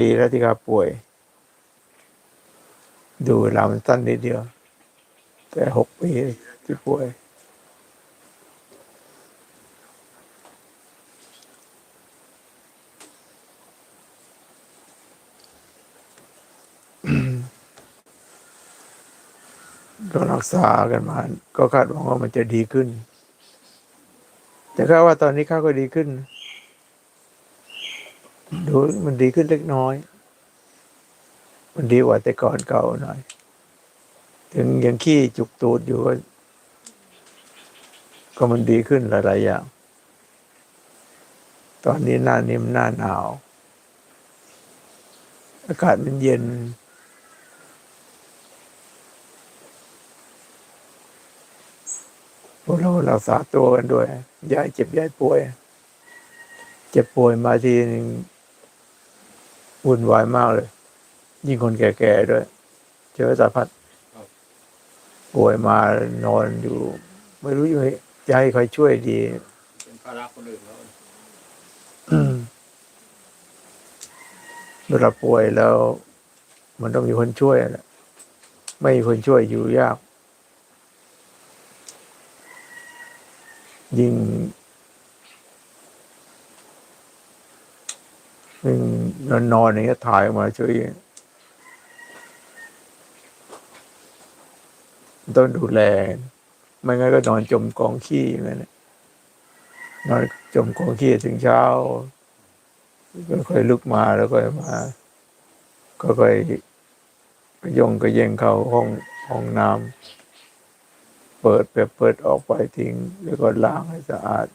ปีแล้วที่เขาป่วย ดูเวลามันสั้นนิดเดียว แต่หกปีที่ป่วยก็รักษากันมา ก็คาดหวังว่ามันจะดีขึ้น แต่คาว่าตอนนี้ข้าก็ดีขึ้น ดูมันดีขึ้นเล็กน้อย มันดีกว่าแต่ก่อนเก่าหน่อย ถึงยังขี้จุกตูดอยู่ก็ก็มันดีขึ้นหลายๆอย่าง ตอนนี้หน้านี้มันหน้าหนาว อากาศมันเย็น พวกเรารักษาตัวกันด้วยยายเจ็บยายป่วย เจ็บป่วยมาทีนึง วุ่นวายมากเลย ยิ่งคนแก่ๆด้วย เจอสารพัดป่วยมานอนอยู่ ไม่รู้จะให้จะให้ใครช่วยดี เป็นภาระคนอื่นแล้วอืมเวลาป่วยแล้ว มันต้องมีคนช่วยแหละไม่มีคนช่วยอยู่ยาก ยิ่งยิ่ง นอนนอนอย่างเงี้ยถ่ายออกมาช่วยต้องดูแล ไม่งั้นก็นอนจมกองขี้อย่างนั้นแหละนอนจมกองขี้ถึงเช้า ก็ค่อยลุกมาแล้วก็มาก็ค่อยก็ย่องก็เย่งเข้าห้องห้องน้ำเปิดเปิดเปิดออกไปทิ้ง แล้วก็ล้างให้สะอาด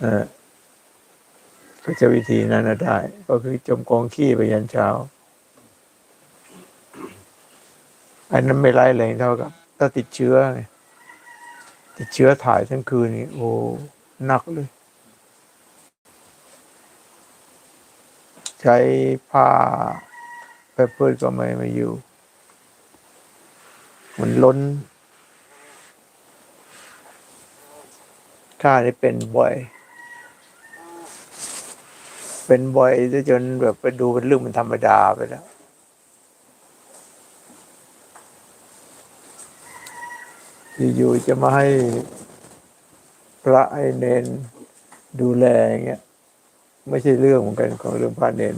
เออ ก็จะวิธีนั้นนะได้ ก็คือจมกองขี้ไปยันเช้า อันนั้นไม่ไล่แรงเท่ากับ ถ้าติดเชื้อ ติดเชื้อถ่ายทั้งคืนนี่โอ้หนักเลย ใช้ผ้าไปเพื่อก็ไม่มาอยู่ มันล้นข้านี่เป็นบ่อย เป็นบ่อยจนแบบไปดูเป็นเรื่องมันธรรมดาไปแล้วอยู่ๆจะมาให้พระให้เนนดูแลอย่างเงี้ยไม่ใช่เรื่องเหมือนกันของเรื่องพระเนน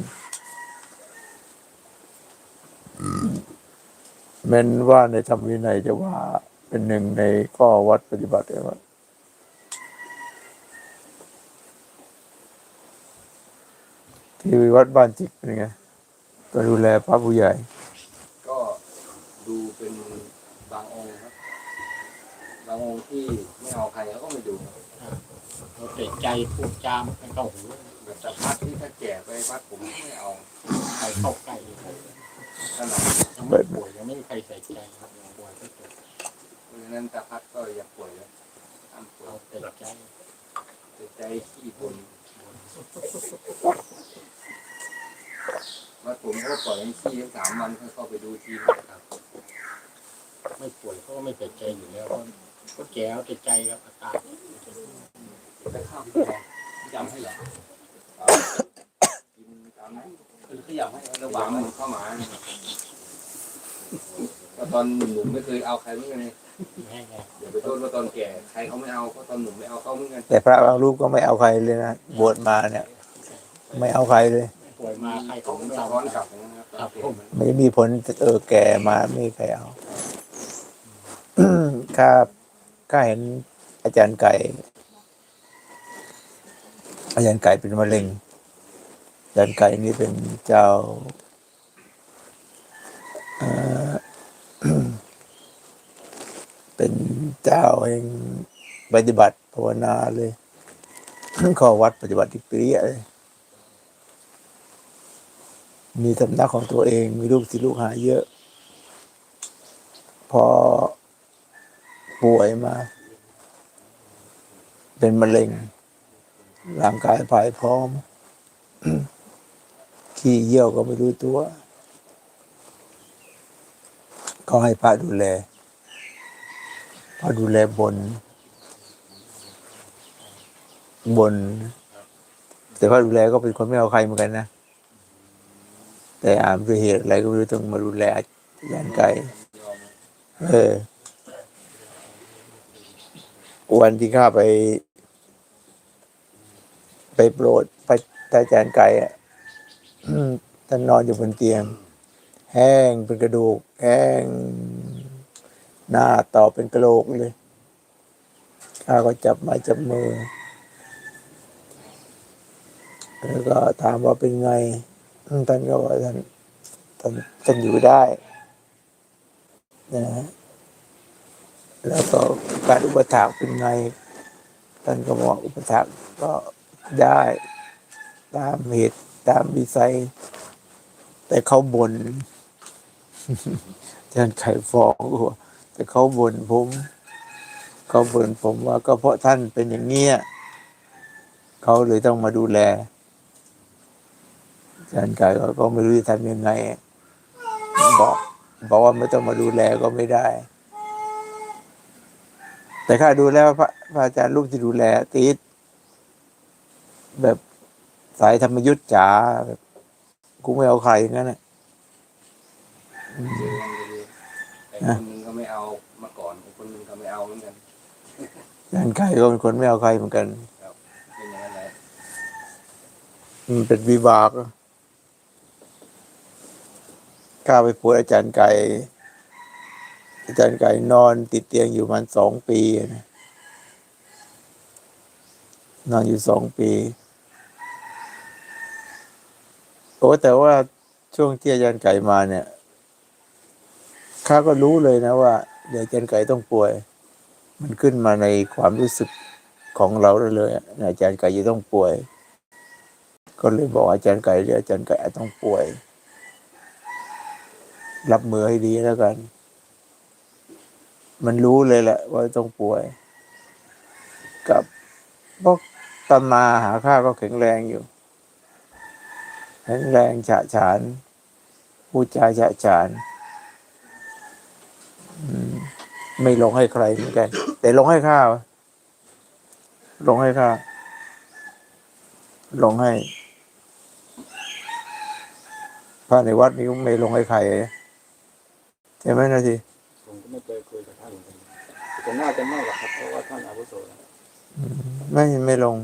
แม้นว่าในธรรมวินัยจะว่าเป็นหนึ่งในข้อวัดปฏิบัติว่า ที่วัดบ้านจิกเป็นไงก็ดูแลพระผู้ใหญ่ ก็ดูเป็นบางองค์ครับ บางองค์ที่ไม่เอาใครเขาก็ไม่ดูเราเตะใจพูดจามไม่เข้าหูแบบแต่พัดที่ถ้าแก่ไปพัดผมไม่เอาใครเข้าใกล้เลยขนาดยังไม่ป่วยยังไม่มีใครใส่ใจครับยังป่วยก็จบเพราะฉะนั้นแต่พัดก็ยังป่วยแล้วห้ามป่วยเอาเตะใจเตะใจขี้บน ว่าผมก็ปล่อยให้ขี้ทั้งสามวันค่อยเข้าไปดูทีนะครับ ไม่ป่วยเขาก็ไม่เจ็บใจอยู่แล้วก็ก็แก้วเจ็บใจครับอาการแต่ข้าวพี่แดงยำให้เหรอกินตามนั้นคือขยำให้ระหว่างมันเข้ามาก็ตอนหนุ่มไม่เคยเอาใครเหมือนกันเลย เดี๋ยวไปโทษว่าตอนแก่ใครเขาไม่เอาก็ตอนหนุ่มไม่เอาเขาเหมือนกันแต่พระบางรูปก็ไม่เอาใครเลยนะบวชมาเนี่ย ไม่เอาใครเลย ป่วยมาใครเขาไม่เอาร้อนกลับนะครับครับผมไม่มีผลเออแก่มาไม่มีใครเอา ข้าข้าเห็นอาจารย์ไก่ อาจารย์ไก่เป็นมะเร็ง อาจารย์ไก่นี่เป็นเจ้าเอ่อ เป็นเจ้าเองปฏิบัติภาวนาเลยข้อวัดปฏิบัติที่เปรี้ยเลยมีสำนักของตัวเอง มีลูกศิษย์ลูกหาเยอะ พอป่วยมา เป็นมะเร็ง ร่างกายผายพร้อม ขี้เยี่ยวก็ไม่รู้ตัว ก็ให้พระดูแล พระดูแลบน บน แต่พระดูแลก็เป็นคนไม่เอาใครเหมือนกันนะ แต่อ่านด้วยเหตุอะไรก็ไม่รู้ต้องมาดูแลอาจารย์ไก่ยอมเออ วันที่ข้าไป ไปโปรดพระอาจารย์ไก่อะท่านนอนอยู่บนเตียง แห้งเป็นกระดูก แห้ง หน้าต่อเป็นกระโหลกเลยข้าก็จับมาจับมือ แล้วก็ถามว่าเป็นไง ท่านก็ว่าท่านท่านท่านอยู่ได้นะฮะแล้วก็การอุปถากเป็นไง ท่านก็บอกอุปถากก็ได้ตามเหตุตามวิสัย แต่เขาบน่นท่านไข่ฟองว่า แต่เขาบ่นผมเขาบ่นผมว่าก็เพราะท่านเป็นอย่างเงี้ยเขาเลยต้องมาดูแลอาจารย์ไก่ก็ก็ไม่รู้จะทำยังไง บอกบอกว่าไม่ต้องมาดูแลก็ไม่ได้ แต่ข้าดูแล้วพระพระอาจารย์รูปที่ดูแลติดแบบสายธรรมยุทธ์จ๋าแบบกูไม่เอาใครอย่างนั้นน่ะเจอกันดีๆแต่คนหนึง จารย์ไก่ก็เป็นคนไม่เอาใครเหมือนกันมันเป็นวิบากข้าไปพูดอาจารย์ไก่ อาจารย์ไก่นอนติดเตียงอยู่มันสองปีนะนอนอยู่สองปีโอ้แต่ว่าช่วงที่อาจารย์ไก่มาเนี่ยข้าก็รู้เลยนะว่า เดี๋ยวอาจารย์ไก่ต้องป่วย มันขึ้นมาในความรู้สึกของเราเลยอาจารย์ไก่จะต้องป่วย ก็เลยบอกอาจารย์ไก่เดี๋ยอาจารย์ไก่ต้องป่วย รับมือให้ดีแล้วกัน มันรู้เลยแหละ ว่าต้องป่วย กับพวกตมาหาข้าก็แข็งแรงอยู่แข็งแรงฉะฉานพูดจาฉะฉานอืม ไม่ลงให้ใครเหมือนกัน แต่ลงให้ข้าวะลงให้ข้าลงให้พระในวัดนี้ไม่ลงให้ใครใช่ไหมนะทีผมก็ไม่เคยคุยกับท่านเหมือนกันแต่น่าจะไม่หรอกครับเพราะว่าท่านอาวุโสแล้วไม่ไม่ลง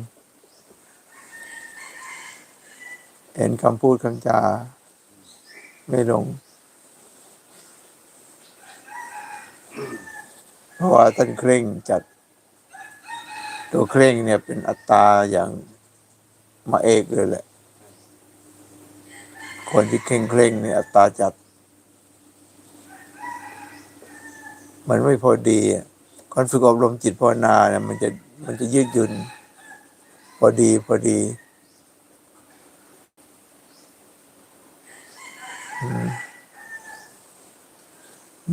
เห็นคำพูดคำจา ไม่ลง เพราะว่าท่านเคร่งจัด ตัวเคร่งเนี่ยเป็นอัตตาอย่างมาเอกเลยแหละ คนที่เคร่งเคร่งเนี่ยอัตตาจัด มันไม่พอดีอะการฝึกอบรมจิตภาวนาเนี่ยมันจะมันจะยืดหยุ่นพอดีพอดี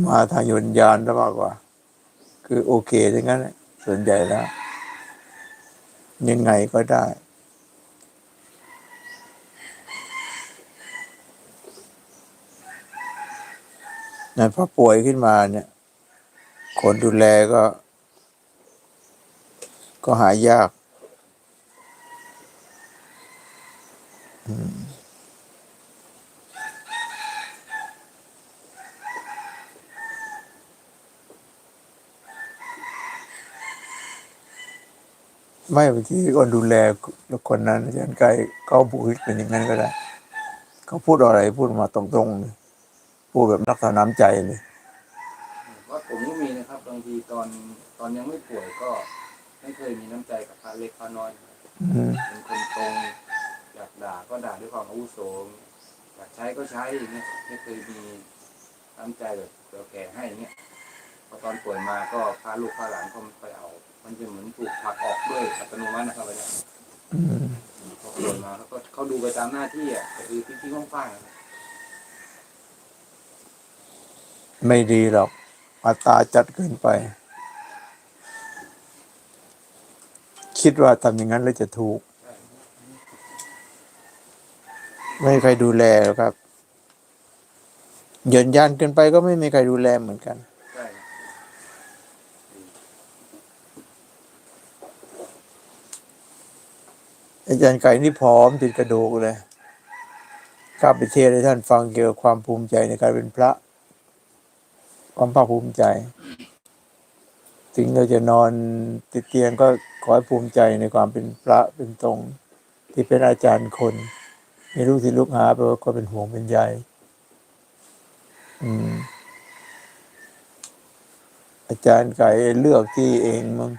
มาทางยนยานแล้มากกว่า คือโอเคทั้งนั้นแหละส่วนใหญ่แล้ว ยังไงก็ได้นั่นพอป่วยขึ้นมาเนี่ย คนดูแลก็ ก็หายาก ไม่บางทีคนดูแลคนนั้นอาจารย์ไกลเขาพูดเป็นอย่างนั้นก็ได้เขาพูดอะไรพูดมาตรงๆเลยพูดแบบรักษาน้ำใจเลยว่าผมก็มีนะครับบางทีตอนตอนยังไม่ป่วยก็ไม่เคยมีน้ำใจกับพระเล็กพระน้อยอืมเป็นคนตรงอยากด่าก็ด่าด้วยความอาวุโสอยากใช้ก็ใช้อย่างเงี้ยไม่เคยมีน้ำใจแบบเราแก่ให้อย่างเงี้ยพอตอนป่วยมาก็พาลูกพาหลานก็ไม่ค่อยเอา มันจะเหมือนถูกผลักออกด้วยอัตโนมัตินะครับอาจารย์อืมพอป่วยมาเขาก็เขาดูไปตามหน้าที่อะคือที่ที่ว่างๆไม่ดีหรอกอัตราจัดเกินไป คิดว่าทำอย่างนั้นแล้วจะถูก ไม่มีใครดูแลหรอกครับหยินยานเกินไปก็ไม่มีใครดูแลเหมือนกัน ใช่ อาจารย์ไก่นี่ผอมติดกระดูกเลยข้าไปเทศให้ท่านฟังเกี่ยวกับความภูมิใจในการเป็นพระ ความภาคภูมิใจ ถึงเราจะนอนติดเตียงก็ขอให้ภูมิใจในความเป็นพระเป็นตรง ที่เป็นอาจารย์คนมีลูกศิษย์ลูกหาแปว่าก็เป็นห่วงเป็นใยอืม อาจารย์ไก่เลือกที่เองมั้ง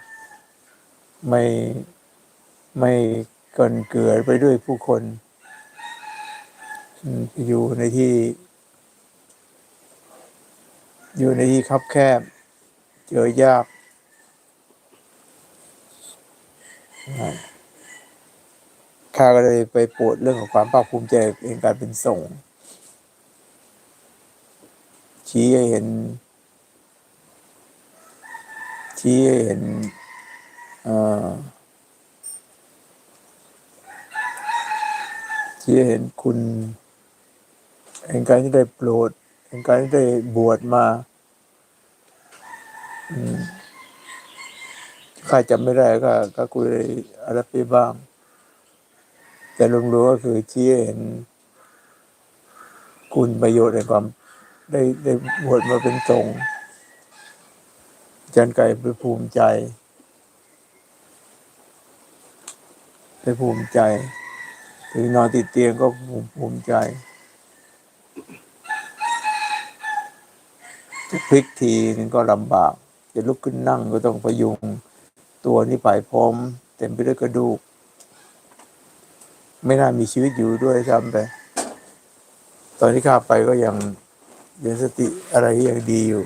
ไม่ไม่ กลนเกลือไปด้วยผู้คนอยู่ในที่ อยู่ในที่คับแคบ เจอยากข้าก็เลยไปปรดเรื่องของความภาคภูมิใจเองการเป็นส่งชี้ให้เห็น ชี้ให้เห็น เอ่อ ชี้เห็นคุณแห่งการที่ได้โปรดแห่งการที่ได้บวชมาข้าจำไม่ได้ก็ก็คุยอะไรไปบ้าง แต่รวมๆก็คือชี้เห็น คุณประโยชน์ในความ ได้ได้บวชมาเป็นสงฆ์อาจารย์ไก่ไปภูมิใจ ไปภูมิใจ ถึงนอนติดเตียงก็ภูมิใจจะพลิกทีนึงก็ลำบาก จะลุกขึ้นนั่งก็ต้องพยุง ตัวนี่ผายพร้อม เต็มไปด้วยกระดูก ไม่น่ามีชีวิตอยู่ด้วยซ้ำไป ตอนที่ข้าไปก็ยังยังสติอะไรยังดีอยู่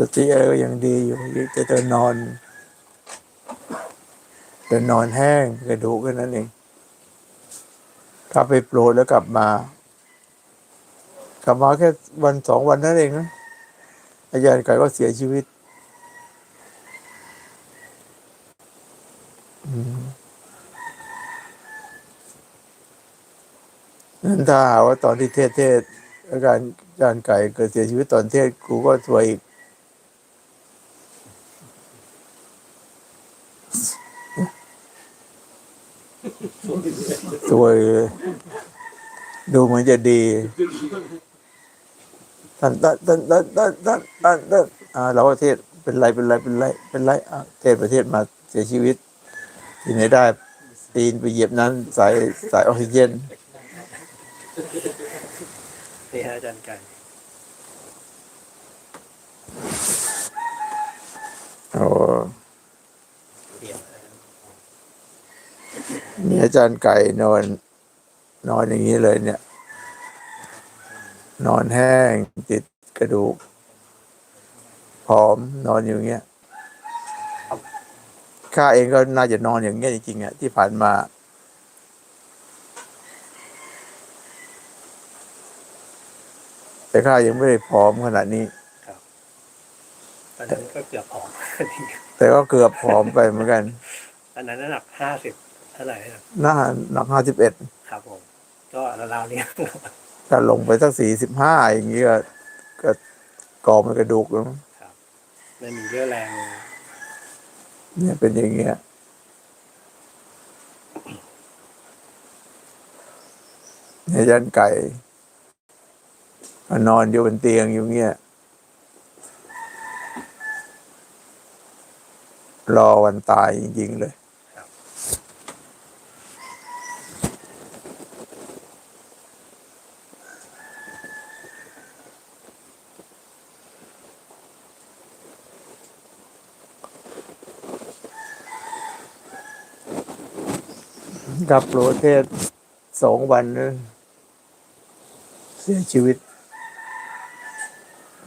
สติอะไรก็ยังดีอยู่จะเดินนอนเดินนอนแห้งกระดูกแค่นั้นเองกลับไปโปรดแล้วกลับมา กลับมาแค่วันสองวันนั่นเองนะอาจารย์ไก่ก็เสียชีวิตอืมนั่นถ้าหาว่าตอนที่เทศเทศอาจารย์อาจารย์ไก่เกิดเสียชีวิตตอนเทศกูก็สวยอีก สวยเลยดูเหมือนจะดีท่านท่านท่านท่านท่านท่านท่านท่านอ่าเราก็เทศเป็นไรเป็นไรเป็นไรเป็นไรอะเทศประเทศมาเสียชีวิตที่ไหนได้ตีนไปเหยียบนั้นสายสายออกซิเจนนี่ฮะอาจารย์ไก่โอ้ เดี่ยว นี่ อาจารย์ไก่นอน นอนอย่างนี้เลยเนี่ย นอนแห้งติดกระดูกผอมนอนอยู่อย่างเงี้ยข้าเองก็น่าจะนอนอย่างเงี้ยจริงๆอะที่ผ่านมา แต่ข้ายังไม่ได้ผอมขนาดนี้ตอนนั้นก็เกือบผอมแต่ก็เกือบผอมไปเหมือนกันตอนนั้นน้ำหนักห้าสิบ เท่าไหร่นะหน้าหนักห้าสิบเอ็ดครับผม ก็ราวๆเนี้ยถ้าลงไปสักสี่สิบห้าอย่างเงี้ยก็ก็กรอบมันกระดูกแล้วมั้งไม่มีเรี่ยวแรง เนี่ยเป็นอย่างเงี้ยเนี่ยยันไก่ก็นอนอยู่บนเตียงอยู่เงี้ยรอวันตายจริง ๆ เลย กับโปรเทศสองวันนะเสียชีวิต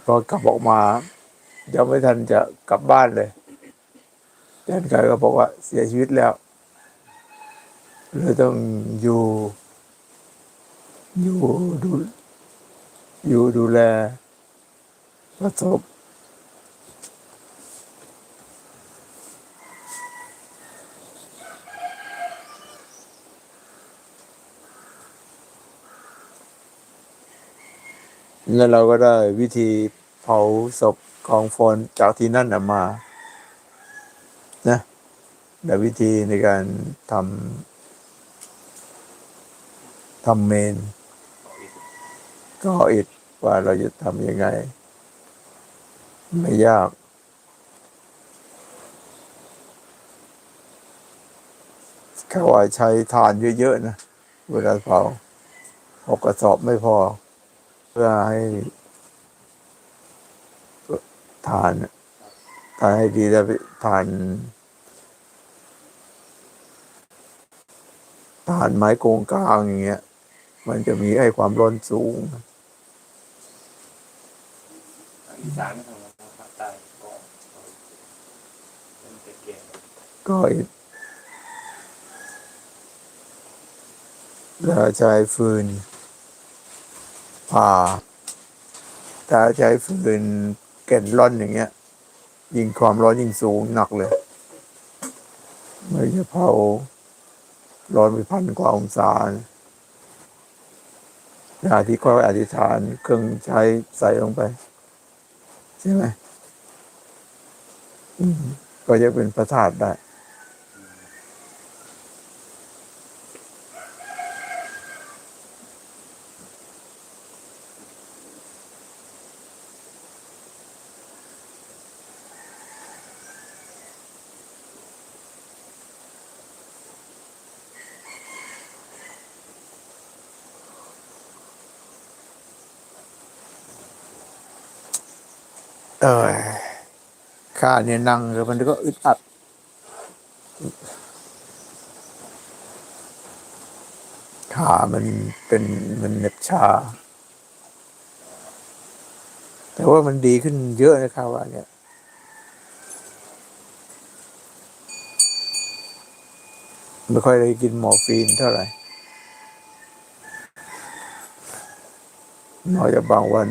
พอกลับออกมายังไม่ทันจะกลับบ้านเลยแดนไก่ก็บอกว่าเสียชีวิตแล้วเลยต้องอยู่ อยู่ดูอยู่ดูแลประสบ แล้วเราก็ได้วิธีเผาศพกองฟอนจากที่นั่นมานะแต่วิธีในการทำทำเมน ก็อิดว่าเราจะทำยังไง ไม่ยากแค่ว่าใช้ทานเยอะ ๆ นะ เวลาเผาหกกระสอบไม่พอ เพื่อให้ทานน่ะทานให้ดีแล้วทานทานไม้โกงกลางอย่างเงี้ย มันจะมีไอ้ความร้อนสูงอีสานไม่ทำนะครับภาคใต้ก็เป็นเก่งก็อิฐแล้วใช้ฟืน ผ่าถ้าใช้ฟืนแก่นร่อนอย่างเงี้ย ยิ่งความร้อนยิ่งสูงหนักเลยไม่จะเผาร้อนไปพันกว่าองศานะยาที่ค่อยอธิษฐานเครื่องใช้ใส่ลงไป ใช่ไหมมก็จะเป็นประสาทได้ ข้าเนี่ยนั่งแล้วมันก็อึดอัด ขามันเป็นมันเหน็บชา แต่ว่ามันดีขึ้นเยอะนะครับว่าเนี่ยไม่ค่อยได้กินมอร์ฟีนเท่าไหร่นอกจากบางวัน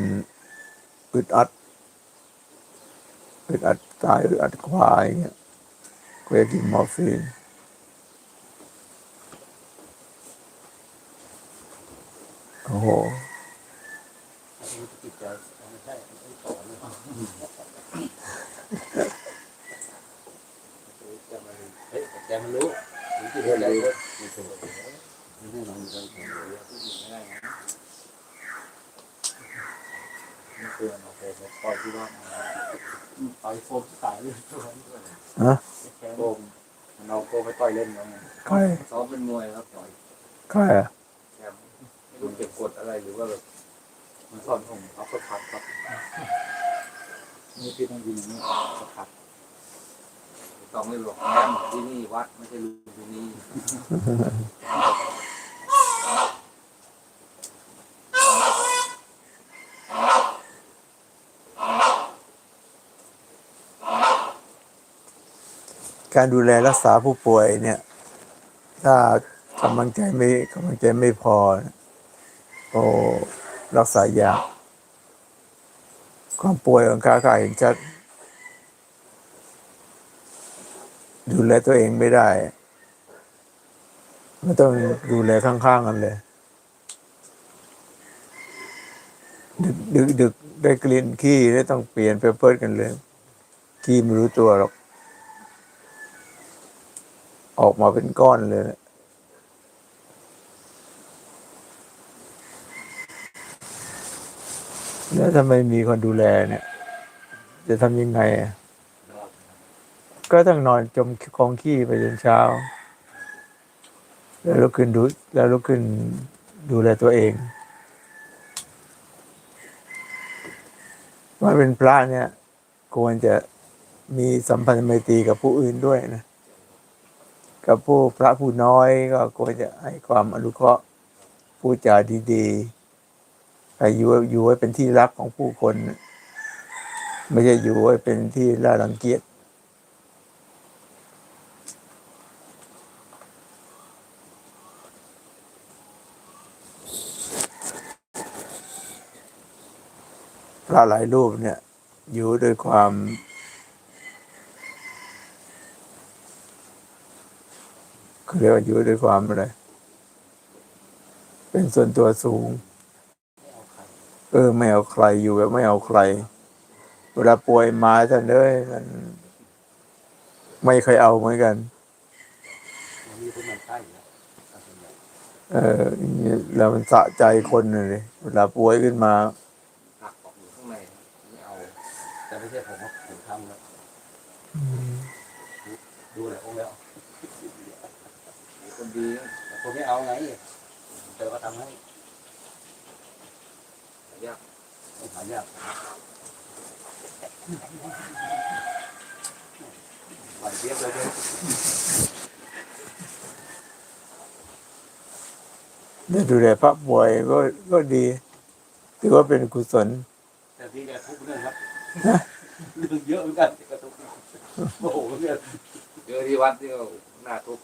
อึดอัด อึดอัดตายอึดอัดควายเงี้ยก็จะกินมอร์ฟีนโอ้โหจิตใจไม่ใช่ไม่ต่เลยจะมาเฮ้ยแต่มันรู้รู้จิตใจรู้มีถูก ไม่ได้ลองใจผมเลยผู้หญิงไม่ได้นะนี่คือโอเคผมปล่อยที่บ้านปล่อยโฟมที่ตายเลยตัวนี้ด้วยฮะแค่โฟมมันเอาโฟมไปต่อยเล่นแล้วไงใครซ้อมเป็นมวยครับต่อยใครอะแคมไม่รู้เก็บกดอะไรหรือว่าแบบมันสอนผมเอากระพัดครับนี่พี่ต้องยินนี่กระพัดต้องไม่บอกแอมที่นี่วัดไม่ใช่ลุงที่นี่ การดูแลรักษาผู้ป่วยเนี่ย ถ้ากำลังใจไม่กำลังใจไม่พอ โอ้รักษายากความป่วยของข้าก็เห็นชัดดูแลตัวเองไม่ได้ไม่ต้องดูแลข้างๆกันเลย ดึกดึกดึกได้กลิ่นขี้ได้ต้องเปลี่ยนไปเพิดกันเลยขี้ไม่รู้ตัวหรอก ออกมาเป็นก้อนเลยแล้วถ้าไม่มีคนดูแลเนี่ย จะทำยังไงอะก็ต้องนอนจมกองขี้ไปจนเช้า แล้วลุกขึ้นดู แล้วลุกขึ้นดูแลตัวเองว่าเป็นพระเนี่ย ควรจะมีสัมพันธไมตรีกับผู้อื่นด้วยนะ กับผู้พระผู้น้อยก็ควรจะให้ความอนุเคราะห์พูดจาดีๆให้อยู่อยู่ไว้เป็นที่รักของผู้คน ไม่ใช่อยู่ไว้เป็นที่ล่ารังเกียจพระหลายรูปเนี่ย อยู่ด้วยความ เขาเรียกว่าอยู่ด้วยความอะไร เป็นส่วนตัวสูง เออ ไม่เอาใครอยู่แบบไม่เอาใคร เวลาป่วยมาท่านเอ้ยมันไม่เคยเอาเหมือนกันเออแล้วมันสะใจคนเลยเวลาป่วยขึ้นมาหักออกอยู่ข้างในไม่เอา แต่ไม่ใช่ผมว่าผมทำแล้วดูแลองค์แล้ว คนดีแต่ผมไม่เอาไงแต่ก็ทำให้ยากต้องหายากหวานเจี๊ยบเลยด้วยได้ดูแลพระป่วยก็ก็ดีถือว่าเป็นกุศล แต่พี่แกทุกเรื่องครับเรื่องเยอะเหมือนกันก็ทุกโอ้โหเนี่ยเจอที่วัดที่ก็น่าทุกข์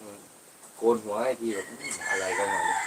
โกนหัวให้ทีแบบอะไรกันหมดเลย